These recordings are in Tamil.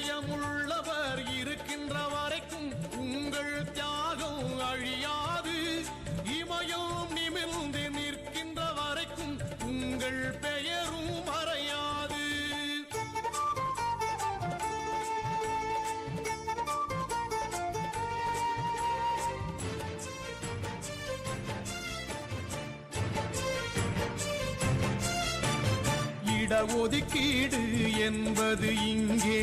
இதயமுள்ளவர் இருக்கின்ற வரைக்கும் உங்கள் தியாகம் அழியாது. இமயம் நிமிர்ந்து நிற்கின்ற வரைக்கும் உங்கள் பெயரும் மறையாது. இடஒதுக்கீடு என்பது இங்கே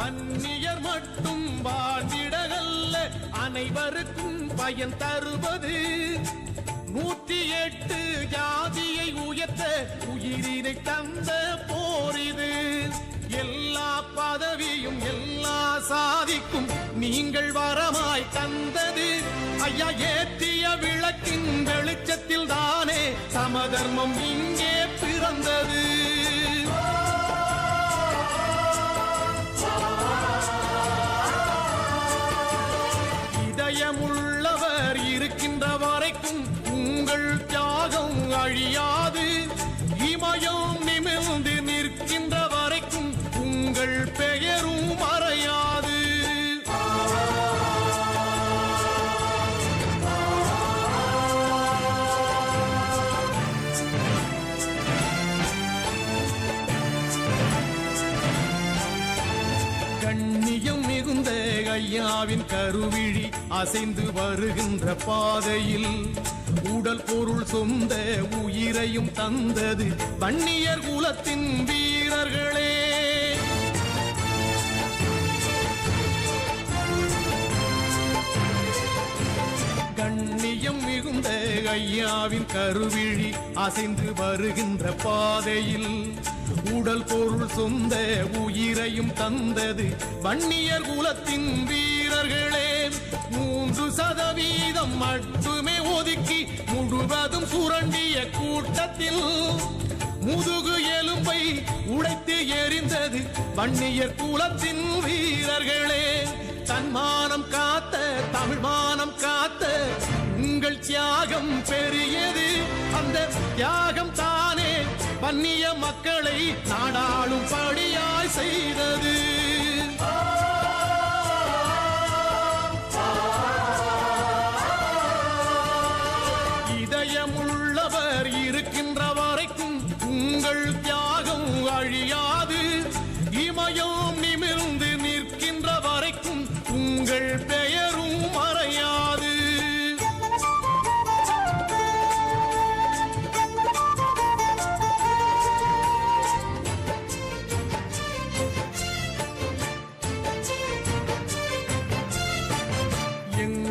பன்னியர் மட்டும் வாழ்ந்திடகல்ல அனைவருக்கும் பயன் தருவது. நூத்தி எட்டு ஜாதியை உயர்த்த உயிரினை தந்த போரிது எல்லா பதவியும் எல்லா சாதிக்கும் நீங்கள் வரமாய் தந்தது. ஐயா ஏற்றிய விளக்கின் வெளிச்சத்தில் தானே சமதர்மம் இங்கே பிறந்தது. கருவிழி அசைந்து வருகின்ற பாதையில் உடல் பொருள் சொந்த உயிரையும் தந்தது வன்னியர் குலத்தின் வீரர்களே. கண்ணியம் மிகுந்த ஐயாவின் கருவிழி அசைந்து வருகின்ற பாதையில் உடல் பொருள் சொந்த உயிரையும் தந்தது வன்னியர் குலத்தின் வீரர்களே. மூன்று சதவீதம் மட்டுமே ஒதுக்கி முழுவதும் சுரண்டிய கூட்டத்தில் முதுகு எலும்பை உடைத்து எரிந்தது வன்னியர் குலத்தின் வீரர்களே. தன்மானம் காத்த தமிழ்மானம் காத்த உங்கள் தியாகம் பெரியது. அந்த தியாகம் தானே வன்னிய மக்களை நாடாளும் படியாய் செய்தது.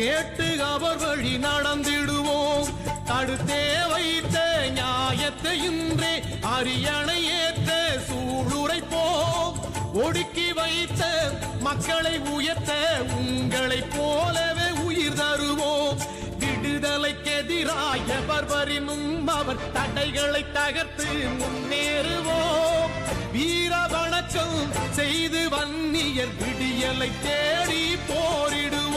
கேட்டு அவர் வழி நடந்திடுவோம். தடுத்தே வைத்த நியாயத்தை இன்றே அரியணை ஏற்ற சூளுரைப்போம். ஒடுக்கி வைத்த மக்களை உயர்த்த உங்களை போலவே உயிர் தருவோம். விடுதலைக்கு எதிராக எவர்வரினும் அவர் தடைகளை தகர்த்து முன்னேறுவோம். வீர வணக்கம் செய்து வன்னியர் விடியலை தேடி போரிடுவோம்.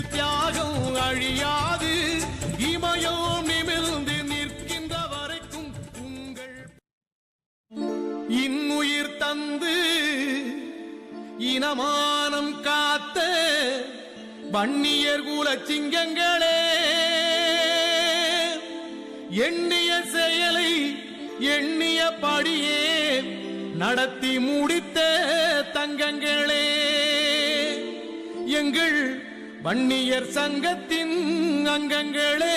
எங்கள் தியாகம் அழியாது. இமயம் நிமிர்ந்து நிற்கின்ற வரைக்கும் உங்கள் இன்னுயிர் தந்து இனமானம் காத்த வன்னியர் குல சிங்கங்களே எண்ணிய செயலை எண்ணிய படியே நடத்தி முடித்த தங்கங்களே. எங்கள் வன்னியர் சங்கத்தின் அங்கங்களே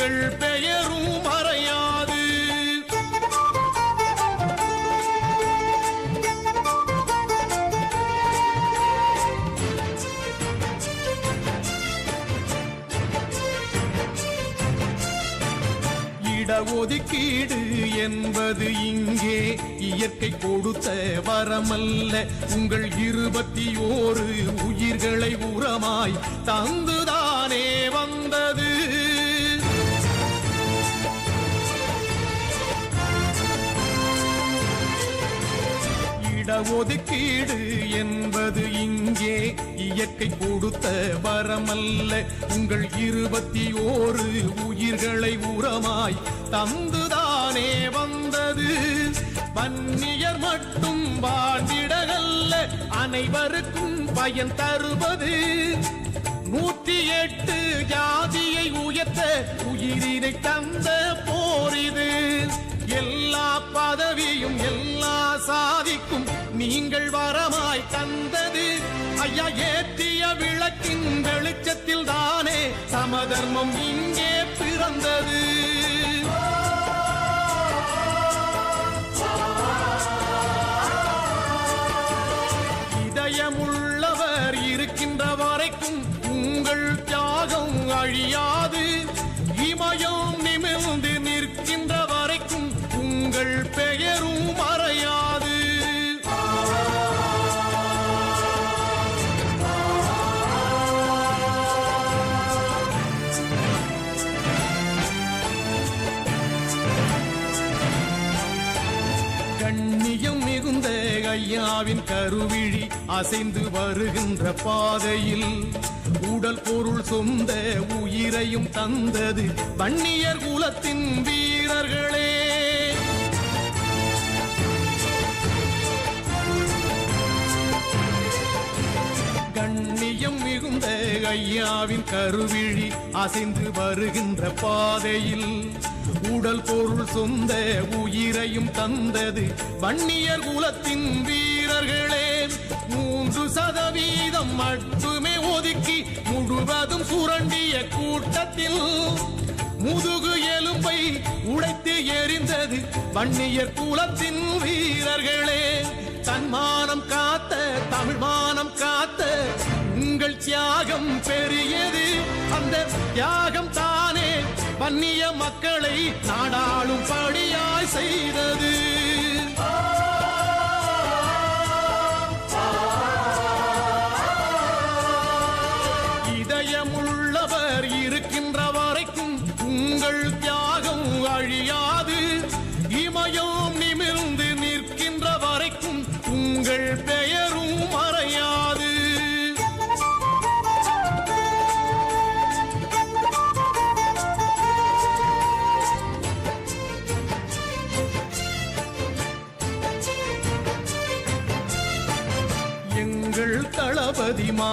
உங்கள் பெயரும் மறையாது. இடஒதுக்கீடு என்பது இங்கே இயற்கை கொடுத்த வரமல்ல. உங்கள் இருபத்தி ஓரு உயிர்களை உரமாய் தந்து ஒதுக்கீடு என்பது இங்கே இயற்கை கொடுத்த வரமல்ல. உங்கள் இருபத்தி ஓரு உயிர்களை உரமாய் தந்துதானே வந்தது. வன்னியர் மட்டும் வாழ்ந்திடல்ல அனைவருக்கும் பயன் தருவது. நூத்தி எட்டு ஜாதியை உயர்த்த உயிரினை தந்த போரிது எல்லா பதவியும் எல்லா சாதிக்கும் நீங்கள் வரமாய் தந்தது. ஐயா ஏற்றிய விளக்கின் வெளிச்சத்தில் தானே சமதர்மம் இங்கே பிறந்தது. இதயமுள்ளவர் இருக்கின்ற வரைக்கும் உங்கள் தியாகம் அழியாது. இமயம் அசைந்து வருகின்ற பாதையில் உடல் பொருள் சொந்த உயிரையும் தந்தது வன்னியர் குலத்தின் வீரர்களே. கண்ணியம் மிகுந்த ஐயாவின் கருவிழி அசைந்து வருகின்ற பாதையில் உடல் பொருள் சொந்த உயிரையும் தந்தது வன்னியர் குலத்தின் வீரர்களே. மூன்று சதவீதம் மட்டுமே ஒதுக்கி முழுவதும் சுரண்டிய கூட்டத்தில் முதுகு எலும்பை உடைத்து எரிந்தது வன்னியர் குலத்தின் வீரர்களே. தன்மானம் காத்த தமிழ்மானம் காத்த உங்கள் தியாகம் பெரியது. அந்த தியாகம் தானே வன்னிய மக்களை நாடாளும் படியாய் செய்தது.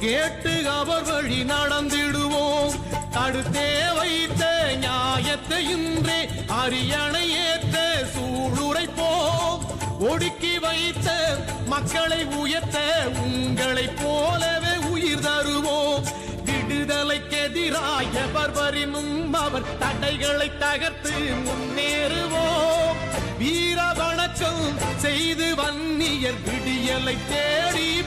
கேட்டு அவர் வழி நடந்திடுவோம். தடுத்தே வைத்த நியாயத்தை இன்றே அரியணை ஏற்ற சூளுரைப்போம். ஒடுக்கி வைத்த மக்களை உயர்த்த உங்களை போலவே உயிர் தருவோம். விடுதலைக்கு எதிராக எவர்வரினும் அவர் தடைகளை தகர்த்து முன்னேறுவோம். வீர வணக்கம் செய்து வன்னியர் விடியலை தேடி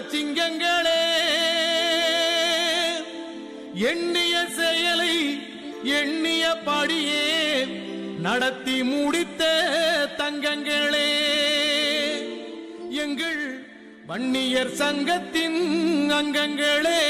சிங்கங்களே எண்ணிய செயலை எண்ணிய படியே நடத்தி முடித்த தங்கங்களே. எங்கள் வன்னியர் சங்கத்தின் அங்கங்களே.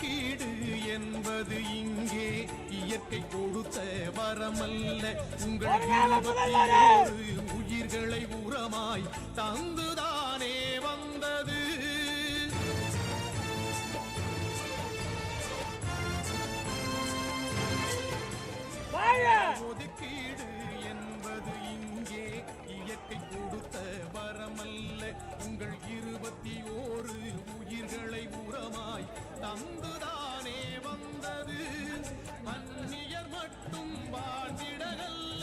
இடஒதுக்கீடு என்பது இங்கே இயற்கை கொடுத்த வரமல்ல. உங்கள் உயிர்களை உரமாய் தந்துதானே வந்தது. வாழ உங்கள் இருபத்தி ஓரு உயிர்களை உரமாய் தந்துதானே வந்தது. அந்நியர் மட்டும் வாழ்ந்திடல்ல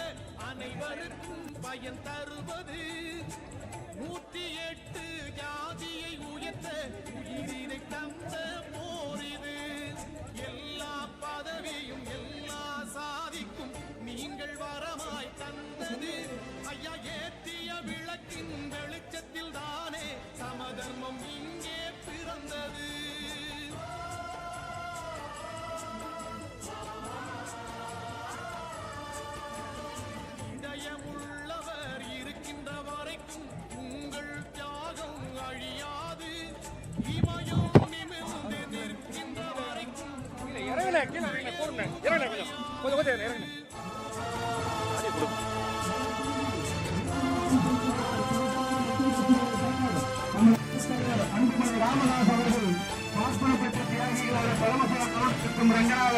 அனைவருக்கும் பயன் தருவது. நூற்றி எட்டு ஜாதியை உயர்த்த உயிரினை தம் அவர்கள் ரங்கநாத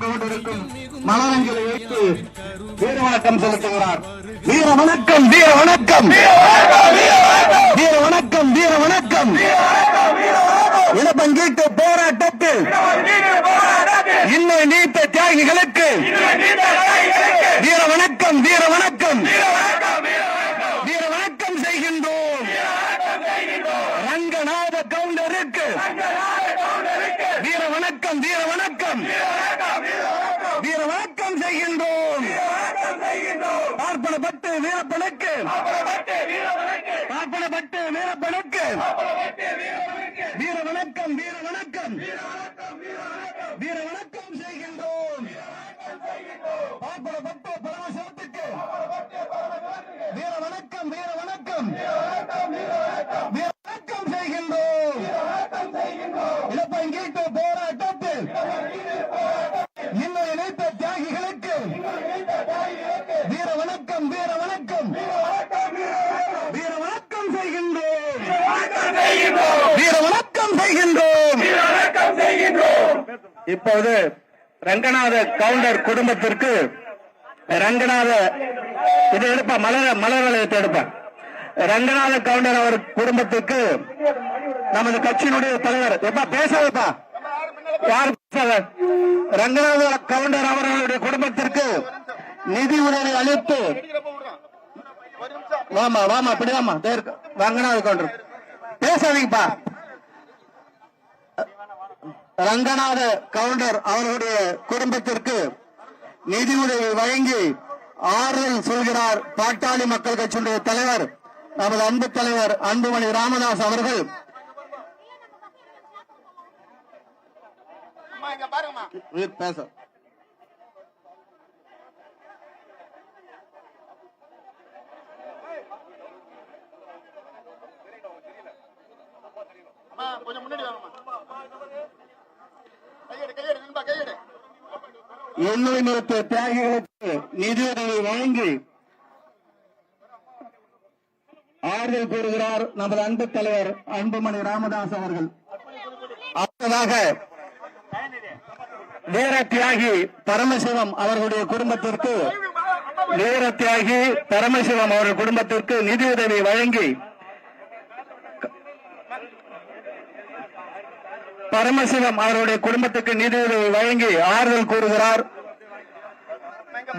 கவுண்டருக்கும் மலரஞ்சலி வைத்து வீர வணக்கம் செலுத்துகிறார் வீர வணக்கம் வீர வணக்கம் வீர வணக்கம் வீர வணக்கம் போராட்டத்தில் இன்னும் நீத்த தியாகிகளை வீர வணக்கம் வீர வணக்கம். வீர வணக்கம் செய்கின்றோம். ரங்கநாத கவுண்டருக்கு. வீர வணக்கம் வீர வணக்கம். வீர வணக்கம் செய்கின்றோம். பார்ப்பனப்பட்டு வீரப்பனுக்கு. பார்ப்பனப்பட்டு வீரப்பனுக்கு. பார்ப்பனப்பட்டு பரமசிவத்துக்கு வீர வணக்கம் வீர வணக்கம். வீர வணக்கம் செய்கின்றோம். இழப்பங்கீட்டு போராட்டத்தில் இன்னும் இணைத்த தியாகிகளுக்கு வீர வணக்கம் வீர வணக்கம். வீர வணக்கம் செய்கின்றோம். வீர வணக்கம் செய்கின்றோம். இப்போது ரங்கநாத கவுண்டர் குடும்பத்திற்கு ரங்கநாத இதை எடுப்பா மலர் மலர் வளையத்தை எடுப்பா. ரங்கநாத கவுண்டர் அவர் குடும்பத்துக்கு நமது கட்சியினுடைய தலைவர். எப்பா பேசாதப்பா யார் பேசாத ரங்கநாத கவுண்டர் அவர்களுடைய குடும்பத்திற்கு நிதி உதவி அளித்து வாமா வாமா அப்படிதாமா ரங்கநாத கவுண்டர். பேசாதீங்கப்பா ரங்கநாத கவுண்டர் அவர்களுடைய குடும்பத்திற்கு நிதி உதவி வழங்கி ஆறுதல் சொல்கிறார் பாட்டாளி மக்கள் கட்சியினுடைய தலைவர் நமது அன்பு தலைவர் அன்புமணி ராமதாஸ் அவர்கள். பேச. கொஞ்சம் முன்னாடி கையெடு நண்பா நிறுத்த தியாகிகளுக்கு நிதியுதவி வழங்கி ஆறுதல் கூறுகிறார் நமது அன்பு தலைவர் அன்புமணி ராமதாஸ் அவர்கள். அடுத்ததாக வீர தியாகி பரமசிவம் அவர்களுடைய குடும்பத்திற்கு வீர தியாகி பரமசிவம் அவர்கள் குடும்பத்திற்கு நிதியுதவி வழங்கி பரமசிவம் அவருடைய குடும்பத்துக்கு நிதியுதவி வழங்கி ஆறுதல் கூறுகிறார்.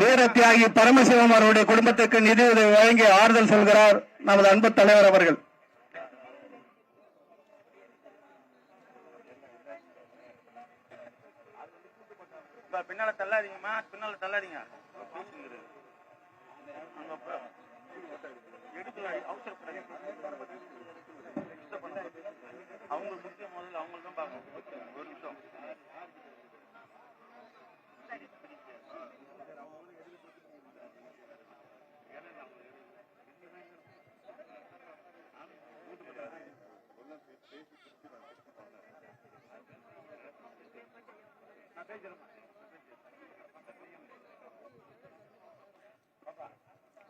வீர தியாகி பரமசிவம் அவருடைய குடும்பத்துக்கு நிதியுதவி வழங்கி ஆறுதல் சொல்கிறார் நமது அன்பு தலைவர் அவர்கள். பின்னால தள்ளாதீங்கம்மா பின்னால தள்ளாதீங்க. எடுக்கல அவசரப்படாதீங்க. அவங்க முக்கியம் முதல்ல அவங்க தான் பார்க்கணும் ஒரு நிமிஷம்.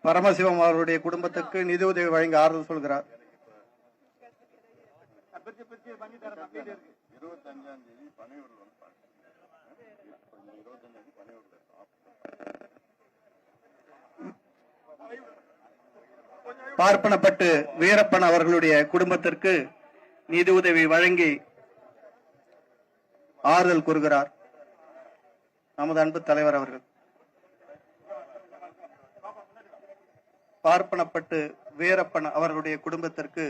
பரமசிவம் அவருடைய குடும்பத்துக்கு நிதி உதவி வழங்க ஆறுதல் சொல்கிறார். இருபத்தஞ்சாம் தேதி பனையூர்ல வந்து இருபத்தஞ்சாம் தேதி பனையூர்ல பார்ப்பனப்பட்டு வீரப்பன் அவர்களுடைய குடும்பத்திற்கு நிதி உதவி வழங்கி ஆறுதல் கூறுகிறார். நமது அன்பு தலைவர் அவர்கள். பார்ப்பனப்பட்டு வீரப்பன் அவர்களுடைய குடும்பத்திற்கு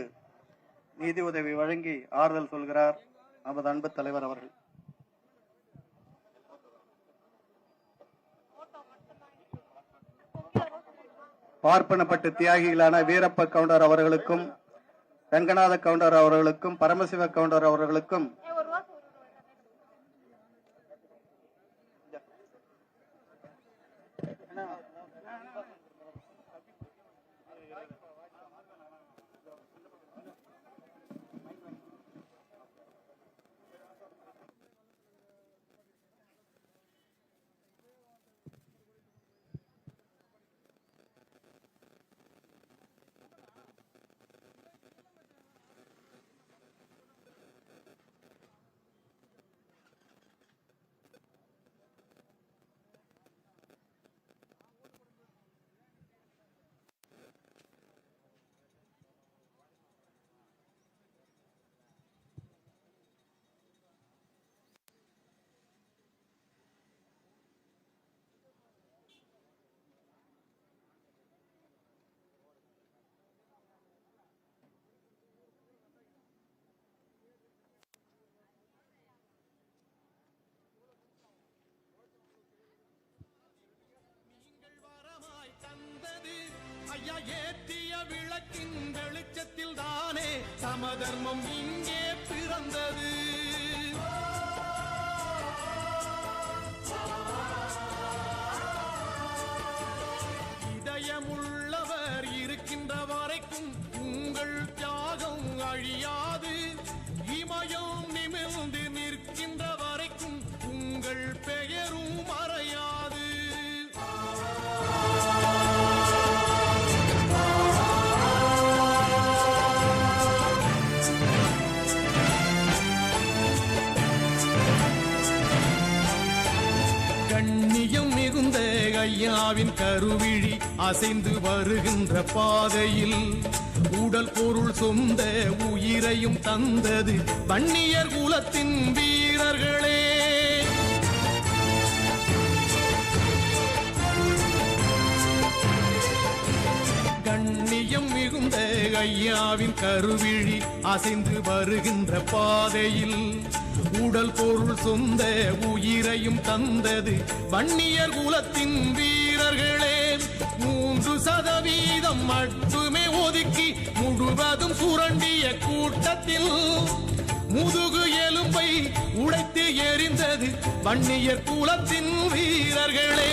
நிதி உதவி வழங்கி ஆறுதல் சொல்கிறார் நமது அன்பு தலைவர் அவர்கள். பார்ப்பனப்பட்டு தியாகிகளான வீரப்ப கவுண்டர் அவர்களுக்கும் ரங்கநாத கவுண்டர் அவர்களுக்கும் பரமசிவ கவுண்டர் அவர்களுக்கும் நீங்கள் வரமாய் தந்தது ஐயா ஏத்திய விளக்கின் வெளிச்சத்தில் தானே சமதர்மம் இங்கே பிறந்தது. ஐயாவின் கருவிழி அசைந்து வருகின்ற பாதையில் உடல் பொருள் சொந்த உயிரையும் தந்தது வன்னியர் குலத்தின் வீரர்களே. கண்ணியம் மிகுந்த ஐயாவின் கருவிழி அசைந்து வருகின்ற பாதையில் உடல் பொருள் சொந்த உயிரையும் தந்தது வன்னியர் குலத்தின் நண்பர்களே மூன்று சதவீதம் மட்டுமே ஒதுக்கி முழுவதும் சுரண்டிய கூட்டத்தில் முதுகு எலும்பை உடைத்து எரிந்தது வன்னியர் குலத்தின் வீரர்களே.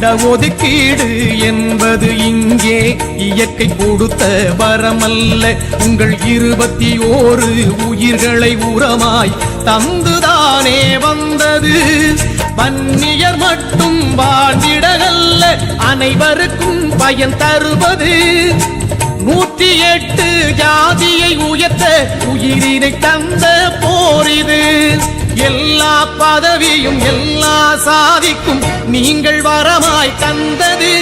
இடஒதுக்கீடு என்பது இங்கே இயற்கை கொடுத்த வரமல்ல. உங்கள் இருபத்தி ஓரு உயிர்களை உரமாய் தந்துதானே வந்தது. வன்னியர் மட்டும் வாழ்ந்திடகல்ல அனைவருக்கும் பயன் தருவது. நூத்தி எட்டு ஜாதியை உயர்த்த உயிரினை தந்த போரிது எல்லா பதவியும் எல்லா சாதிக்கும் நீங்கள் வரமாய் தந்தது.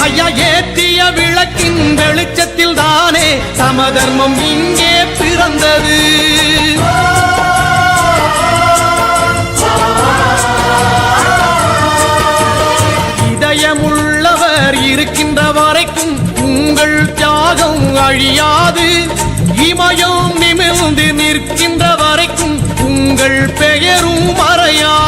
ஐயா ஏற்றிய விளக்கின் வெளிச்சத்தில் தானே சமதர்மம் இங்கே பிறந்தது. தியாகம் அழியாது. இமயம் நிமிழ்ந்து நிற்கின்ற வரைக்கும் உங்கள் பெயரும் மறையாது.